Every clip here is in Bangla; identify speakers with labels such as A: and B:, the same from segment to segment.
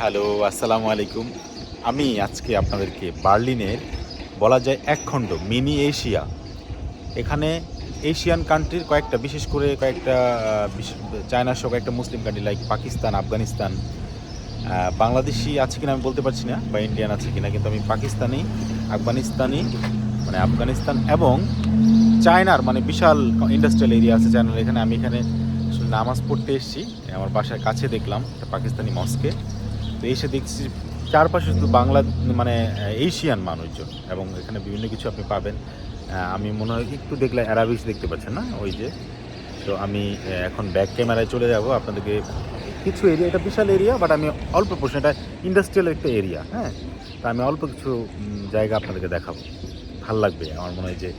A: হ্যালো, আসসালামু আলাইকুম। আমি আজকে আপনাদেরকে বার্লিনের, বলা যায় এক একখণ্ড, মিনি এশিয়া। এখানে এশিয়ান কান্ট্রির কয়েকটা, বিশেষ করে কয়েকটা চায়না সহ কয়েকটা Muslim country like Pakistan, Afghanistan Bangladeshi আছে কিনা আমি বলতে পারছি না, বা ইন্ডিয়ান আছে কিনা, কিন্তু আমি পাকিস্তানি, আফগানিস্তানি মানে আফগানিস্তান এবং চায়নার মানে বিশাল ইন্ডাস্ট্রিয়াল এরিয়া আছে চায়নার। এখানে আমি এখানে নামাজ পড়তে এসেছি, আমার বাসার কাছে দেখলাম একটা পাকিস্তানি মস্কে তো এসে দেখছি চারপাশে শুধু বাংলা মানে এশিয়ান মানুষজন এবং এখানে বিভিন্ন কিছু আপনি পাবেন। আমি মনে হয় একটু দেখলে অ্যারাবিস দেখতে পাচ্ছেন না? ওই যে। তো আমি এখন ব্যাক ক্যামেরায় চলে যাব। আপনাদেরকে কিছু এরিয়া এটা বিশাল এরিয়া বাট আমি অল্প পোর্শন এটা ইন্ডাস্ট্রিয়াল একটা এরিয়া হ্যাঁ? তা আমি অল্প কিছু জায়গা আপনাদেরকে দেখাবো। ভালো লাগবে, আমার মনে হয় যে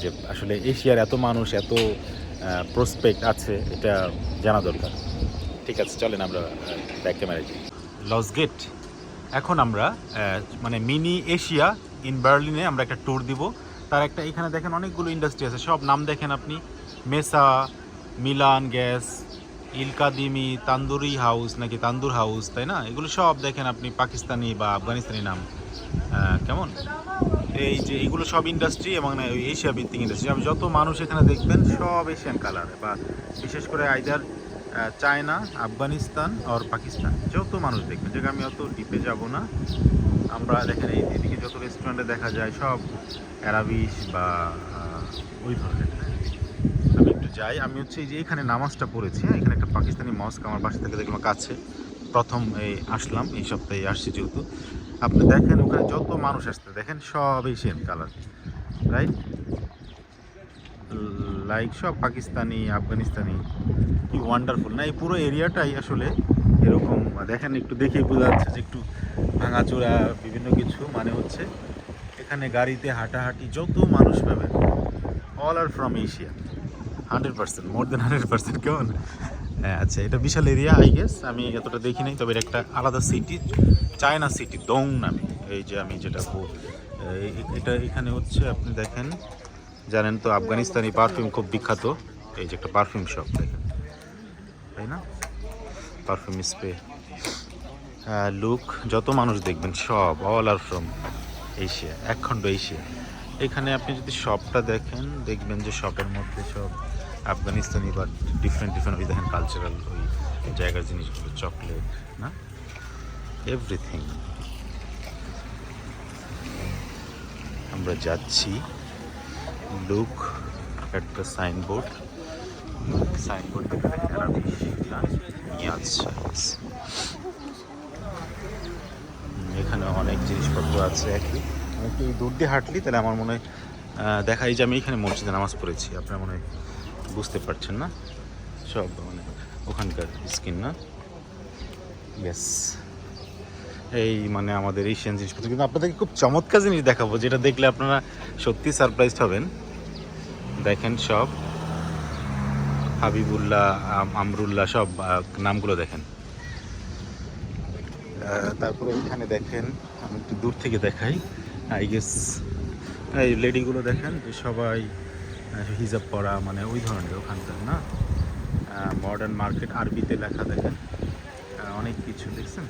A: যে আসলে এশিয়ার এত মানুষ, এত প্রসপেক্ট আছে, এটা জানা দরকার। ঠিক আছে, চলেন আমরা ব্যাক ক্যামেরায় যাই। লস গেট এখন আমরা মানে মিনি এশিয়া ইন বার্লিনে আমরা একটা ট্যুর দিব। তার একটা এখানে দেখেন অনেকগুলো ইন্ডাস্ট্রি আছে। সব নাম দেখেন আপনি। মেসা মিলান গ্যাস ইলকাদিমি তান্দুরি হাউস নাকি তান্দুর হাউস তাই না? এগুলো সব দেখেন আপনি পাকিস্তানি বা আফগানিস্তানি নাম। কেমন? এই যে এগুলো সব ইন্ডাস্ট্রি এবং এশিয়া ভিত্তিক ইন্ডাস্ট্রি যত মানুষ এখানে দেখবেন, সব এশিয়ান কালার বা বিশেষ করে আইদার চায়না, আফগানিস্তান আর পাকিস্তান। যত মানুষ দেখবেন যেটা আমি অত ডিপে যাব না। আমরা দেখেন এই এদিকে যত রেস্টুরেন্টে দেখা যায়, সব অ্যারাবিস বা ওই ধরনের। আমি একটু যাই, আমি হচ্ছে যে এখানে নামাজটা পড়েছি হ্যাঁ? এখানে একটা পাকিস্তানি মস্ক আমার বাসা থেকে দেখলাম কাছে। প্রথম এই আসলাম, এই সপ্তাহে আসছি যেহেতু। আপনি দেখেন ওখানে যত মানুষ আসতে দেখেন সব এশিয়ান কালার রাইট লাইক সব পাকিস্তানি, আফগানিস্তানি। কি ওয়ান্ডারফুল না, এই পুরো এরিয়াটাই আসলে এরকম, দেখেন, একটু দেখেই বোঝা যাচ্ছে যে একটু ভাঙাচোরা, বিভিন্ন কিছু মানে হচ্ছে এখানে গাড়িতে হাঁটাহাঁটি, যত মানুষ পাবেন all are from Asia hundred percent more than hundred percent কেমন? হ্যাঁ আচ্ছা এটা বিশাল এরিয়া আই গেস আমি এতটা দেখি নাই, তবে একটা আলাদা সিটি চায়না সিটি দং নামে। এই যে আমি যেটা এটা এখানে হচ্ছে, আপনি দেখেন জানেন তো, আফগানিস্তানি পারফিউম খুব বিখ্যাত। এই যে একটা পারফিউম শপ দেখেন। তাই না? পারফিউম স্প্রে লুক যত মানুষ দেখবেন, সব অল আর ফ্রম এশিয়া একখণ্ড এশিয়া এখানে আপনি যদি শপটা দেখেন, দেখবেন যে শপের মধ্যে সব আফগানিস্তানি বা ডিফারেন্ট ডিফারেন্ট ওই দেখেন কালচারাল ওই জায়গার জিনিসগুলো চকলেট না? এভরিথিং আমরা যাচ্ছি। Look at the signboard. Signboard এখানে অনেক জিনিসপত্র আছে একই। একটু দূর দিয়ে হাঁটলি, তাহলে আমার মনে হয় দেখাই যে আমি এখানে মসজিদে নামাজ পড়েছি। আপনারা মনে হয় বুঝতে পারছেন না? সব মানে ওখানকার স্কিন না? ইয়েস এই মানে আমাদের এশিয়ান জিনিসপত্র। কিন্তু আপনাদেরকে খুব চমৎকার জিনিস দেখাবো, যেটা দেখলে আপনারা সত্যি সারপ্রাইজড হবেন। দেখেন সব। হাবিবুল্লাহ, আম- আমরুল্লাহ সব নামগুলো দেখেন। তারপরে এখানে দেখেন, আমি একটু দূর থেকে দেখাই আই গেস এই লেডিগুলো দেখেন, যে সবাই হিজাব পরা মানে ওই ধরনের ওখানকার, না? মডার্ন মার্কেট আরবিতে লেখা দেখেন। অনেক কিছু, দেখছেন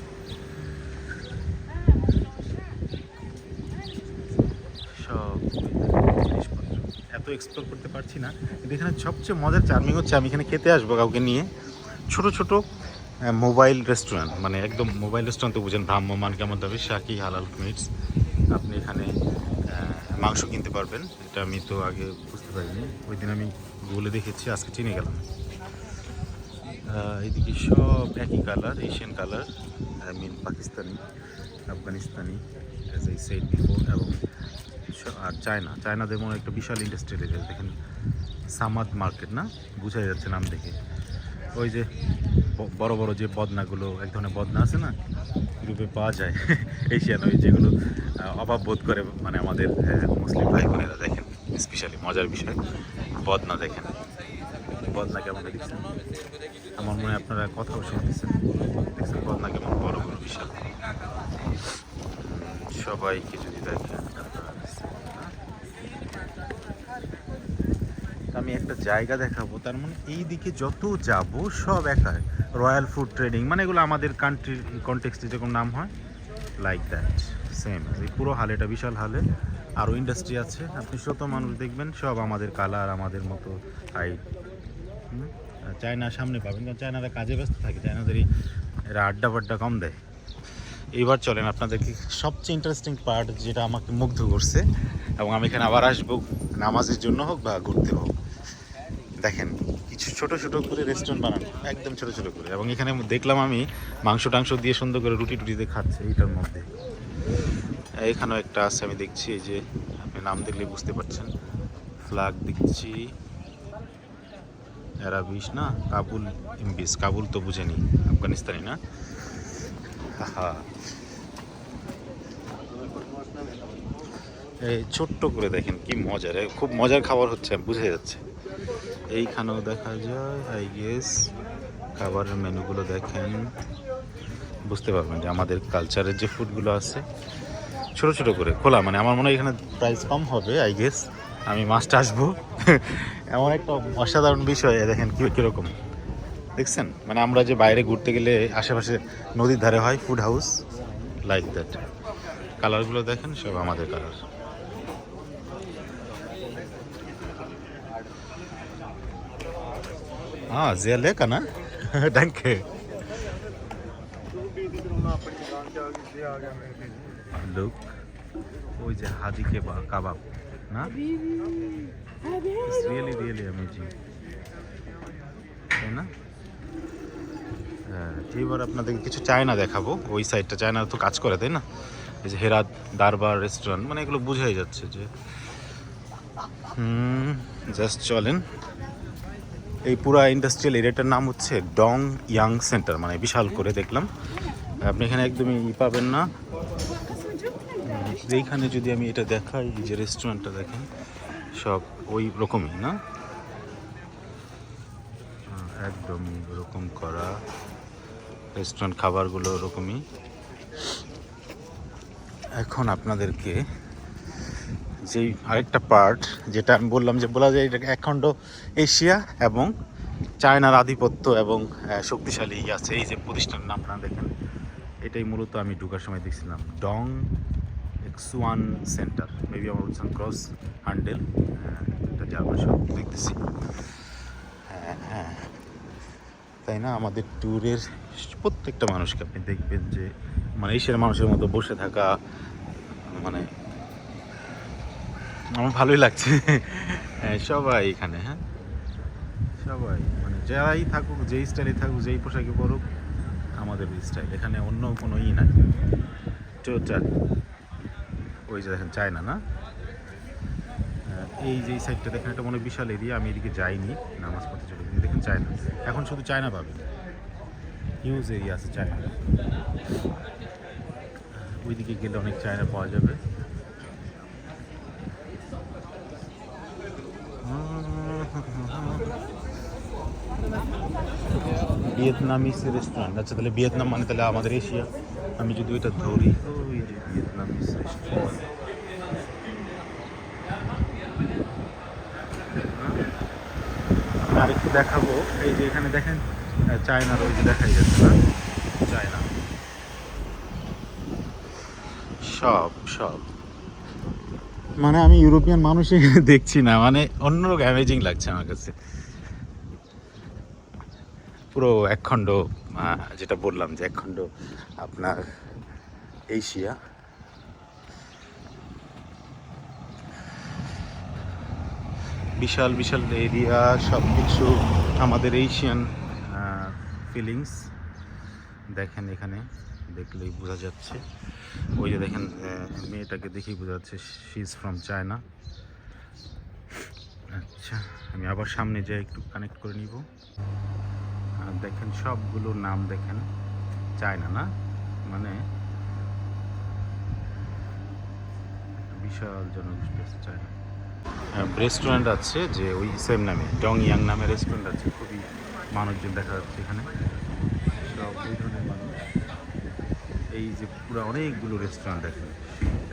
A: সব জিনিসপত্র এত এক্সপ্লোর করতে পারছি না। কিন্তু এখানে সবচেয়ে মজার চার্মিং হচ্ছে, আমি এখানে খেতে আসব কাউকে নিয়ে। ছোট ছোট মোবাইল রেস্টুরেন্ট মানে একদম মোবাইল রেস্টুরেন্ট তো বুঝেন ভ্রাম্যমান কেমন হবে? শাকি হালাল মিটস আপনি এখানে মাংস কিনতে পারবেন। এটা আমি তো আগে বুঝতে পারিনি। ওই দিন আমি গুগলে দেখেছি, আজকে চিনে গেলাম। এদিকে সব একই colour Asian colour I mean Pakistani, Afghanistani as I এবং আর চায়না। চায়নাদের মনে হয় একটা বিশাল ইন্ডাস্ট্রিয়াল এরিয়া দেখেন, সামাদ মার্কেট, না? বোঝাই যাচ্ছে নাম দেখে। ওই যে বড় বড় যে বদনাগুলো, এক ধরনের বদনা আছে না? গ্রুপে পাওয়া যায়। এশিয়ান ওই যেগুলো অভাব বোধ করে মানে আমাদের মুসলিম ভাই বোনেরা দেখেন স্পেশালি মজার বিষয়, বদনা দেখেন। বদনা কেমন দেখছেন? আমার মনে হয় আপনারা কথাও শুনতেছেন। দেখছেন, বদনা কেমন বড় বড় বিশাল সবাইকে যদি দেখেন আমি একটা জায়গা দেখাবো, তার মানে এই দিকে যত যাব সব একা। রয়্যাল ফুড ট্রেডিং মানে এগুলো আমাদের কান্ট্রির কনটেক্সটে যেরকম নাম হয় লাইক দ্যাট সেম এই পুরো হাল এটা বিশাল হালে। আরও ইন্ডাস্ট্রি আছে, আপনি শত মানুষ দেখবেন, সব আমাদের কালার আমাদের মতো হাইট চায়না সামনে পাবেন, কারণ চায়নারা কাজে ব্যস্ত থাকে, চায়নাদের এরা আড্ডা ফাড্ডা কম দেয়। এইবার চলেন আপনাদেরকে সবচেয়ে ইন্টারেস্টিং পার্ট যেটা আমাকে মুগ্ধ করছে, এবং আমি এখানে আবার আসব, নামাজের জন্য হোক বা ঘুরতে হোক। দেখেন, কিছু ছোট ছোট করে রেস্টুরেন্ট বানানো, একদম ছোট ছোট করে। এবং এখানে দেখলাম আমি মাংস টাংস দিয়ে সুন্দর করে রুটি টুটিতে খাচ্ছে এইটার মধ্যে। এখানেও একটা আছে, আমি দেখছি যে আপনি নাম দেখলে বুঝতে পারছেন। ফ্ল্যাগ দেখছি। অ্যারাবিস না? কাবুল ইমবিস কাবুল তো বুঝেনি, আফগানিস্তানি না? এই ছোট্ট করে দেখেন, কি মজার। খুব মজার খাবার হচ্ছে, বুঝে যাচ্ছে। এইখানেও দেখা যায় আই গেস খাবারের মেনুগুলো দেখেন। বুঝতে পারবেন যে আমাদের কালচারের যে ফুডগুলো আছে, ছোট ছোট করে, খোলা। মানে আমার মনে হয় এখানে প্রাইস কম হবে আই গেস আমি মাছটা আসব। এমন একটা অসাধারণ বিষয়, দেখেন কী কীরকম। দেখছেন? মানে আমরা যে বাইরে ঘুরতে গেলে আশেপাশে নদীর ধারে হয় ফুড হাউস লাইক দ্যাট কালারগুলো দেখেন, সব আমাদের কালার हाँ sehr lecker, ne? Danke. Look. ওই যে হাজি কেবা কাবাব না It's really really amazing. তাই না হ্যাঁ, এবার আপনাদেরকে কিছু চায়না দেখাবো। ওই সাইডটা চায়না তো কাজ করে তাই না? এই যে হেরাত দারবার রেস্টুরেন্ট মানে এগুলো বোঝাই যাচ্ছে যে হুম জাস্ট চলেন। এই পুরা ইন্ডাস্ট্রিয়াল এরিয়াটার নাম হচ্ছে ডং ইয়াং সেন্টার মানে বিশাল করে দেখলাম। আপনি এখানে একদমই ই পাবেন না। এইখানে যদি আমি এটা দেখাই যে রেস্টুরেন্টটা দেখেন, সব ওই রকমই, না? একদমই ওরকম করা। রেস্টুরেন্ট খাবারগুলো ওরকমই। এখন আপনাদেরকে যেই আরেকটা পার্ট যেটা আমি বললাম যে বলা যায় এটা একখণ্ড এশিয়া এবং চায়নার আধিপত্য এবং শক্তিশালী আছে। এই যে প্রতিষ্ঠানের নাম না দেখেন, এটাই মূলত আমি ঢুকার সময় দেখছিলাম। ডং এক্সওয়ান সেন্টার মেবি আমার বলছেন ক্রস হ্যান্ডেল এটা জার্মান সব দেখতেছি। হ্যাঁ হ্যাঁ। তাই না? আমাদের ট্যুরের প্রত্যেকটা মানুষকে আপনি দেখবেন যে মানে এশিয়ার মানুষের মতো বসে থাকা মানে আমার ভালোই লাগছে। হ্যাঁ, সবাই এখানে হ্যাঁ? সবাই মানে যারাই থাকুক যেই স্টাইলে থাকুক যেই পোশাকে পরুক আমাদের স্টাইল এখানে অন্য কোনো ই নাই। টোটাল ওই যে দেখেন চায়না না? আহ, এই যে সাইডটা দেখেন একটা মনে হয় বিশাল এরিয়া আমি এদিকে যাইনি নামাজ পড়তে চলে গেছি। দেখেন চায়না। এখন শুধু চায়না পাবেন। হিউজ এরিয়া আছে চায়না ওইদিকে গেলে অনেক চায়না পাওয়া যাবে। ভিয়েতনামিস রেস্টুরেন্ট আচ্ছা তাহলে ভিয়েতনাম মানে তাহলে আমাদের এশিয়া আমি যদি ওইটা ধরি ওই যে ভিয়েতনামিস রেস্টুরেন্ট আরেকটু দেখাবো। এই যে এখানে দেখেন আহ, চায়নার ওই যে দেখাই যাচ্ছে না? চায়না সব সব। মানে আমি ইউরোপিয়ান মানুষ দেখছি না মানে অন্যরকম অ্যামেজিং লাগছে আমার কাছে। পুরো একখণ্ড যেটা বললাম যে একখণ্ড আপনার এশিয়া। বিশাল বিশাল এরিয়া সব কিছু আমাদের এশিয়ান ফিলিংস দেখেন এখানে। দেখলেই বোঝা যাচ্ছে। ওই যে দেখেন মেয়েটাকে দেখেই বোঝা যাচ্ছে শি ইজ ফ্রম চায়না আচ্ছা আমি আবার সামনে যাই একটু কানেক্ট করে নিব। আর দেখেন সবগুলোর নাম দেখেন চায়না না? মানে বিশাল জনগোষ্ঠী চায়না রেস্টুরেন্ট আছে যে ওই সেম নামে ডং ইয়াং নামে রেস্টুরেন্ট আছে। খুবই মানুষজন দেখা যাচ্ছে এখানে। সব ওই ধরনের মানুষ। এই যে পুরো অনেকগুলো রেস্টুরেন্ট আছে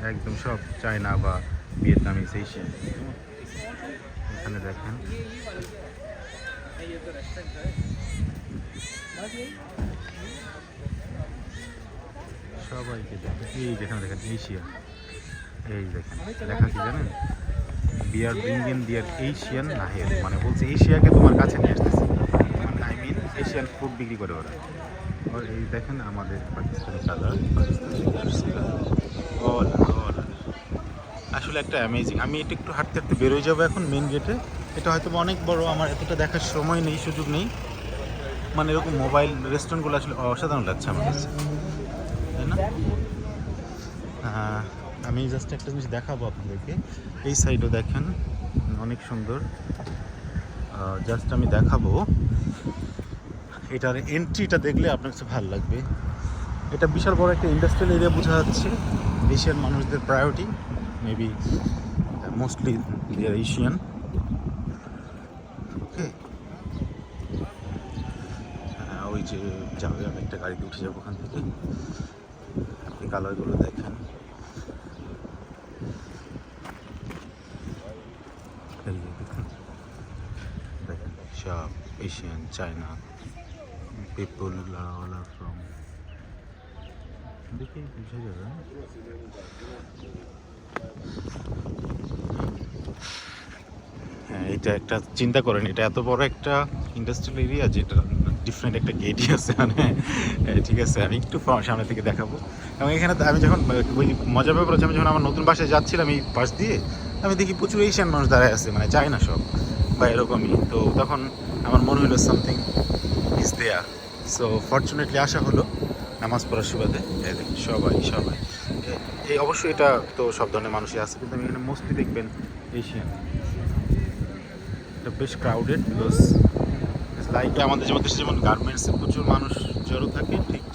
A: একদম সব চায়না বা ভিয়েতনামিস এশিয়ান এখানে দেখেন। সবাইকে দেখেন। এই যেখানে দেখেন এশিয়া এই দেখেন। লেখা কি জানেন? বিয়ার ব্রিঙ্গেন বিয়ার এশিয়ান নাহের মানে বলছে এশিয়াকে তোমার কাছে নিয়ে আসতেছে। মানে আই মিন এশিয়ান ফুড বিক্রি করে ওরা। আর এই দেখেন আমাদের পাকিস্তানি কালার। আসলে একটা অ্যামেজিং আমি এটা একটু হাঁটতে হাঁটতে বেরোয় যাব এখন মেন গেটে এটা হয়তো অনেক বড়, আমার এতটা দেখার সময় নেই, সুযোগ নেই। মানে এরকম মোবাইল রেস্টুরেন্টগুলো আসলে অসাধারণ লাগছে আমার কাছে। তাই না? আমি জাস্ট একটা জিনিস দেখাবো আপনাদেরকে। এই সাইডও দেখেন, অনেক সুন্দর। জাস্ট আমি দেখাবো। এটার এন্ট্রিটা দেখলে আপনার কাছে ভালো লাগবে। এটা বিশাল বড় একটা ইন্ডাস্ট্রিয়াল এরিয়া বোঝা যাচ্ছে। এশিয়ান মানুষদের priority maybe mostly there Asian okay ওই যে যাবে, আমি একটা গাড়িতে উঠে যাব ওখান থেকে। আপনি কালারগুলো দেখেন। দেখেন। সব এশিয়ান চায়না পিপল ওলা ফ্রম দেখে বুঝা যাবে? হ্যাঁ এটা একটা চিন্তা করেন এটা এত বড় একটা ইন্ডাস্ট্রিয়াল এরিয়া যেটা ডিফারেন্ট একটা গেটই আছে মানে এ, ঠিক আছে আমি একটু সামনে থেকে দেখাবো। এবং এখানে আমি যখন ওই মজার ব্যাপার হচ্ছে আমি যখন আমার নতুন বাসায় যাচ্ছিলাম এই পাশ দিয়ে আমি দেখি প্রচুর এশিয়ান মানুষ দাঁড়ায় আছে মানে চায় না সব বা এরকমই। তো তখন আমার মনে হলো something is there so fortunately আসা হলো। নামাজ পড়ার সুবাদে। সবাই সবাই। এই অবশ্যই এটা তো সব ধরনের মানুষই আছে, কিন্তু আমি এখানে মোস্টলি দেখবেন এশিয়ান এটা বেশ ক্রাউডেড বিকজ লাইক আমাদের যেমন দেশে যেমন গার্মেন্টসে প্রচুর মানুষ জড়ো থাকে, ঠিক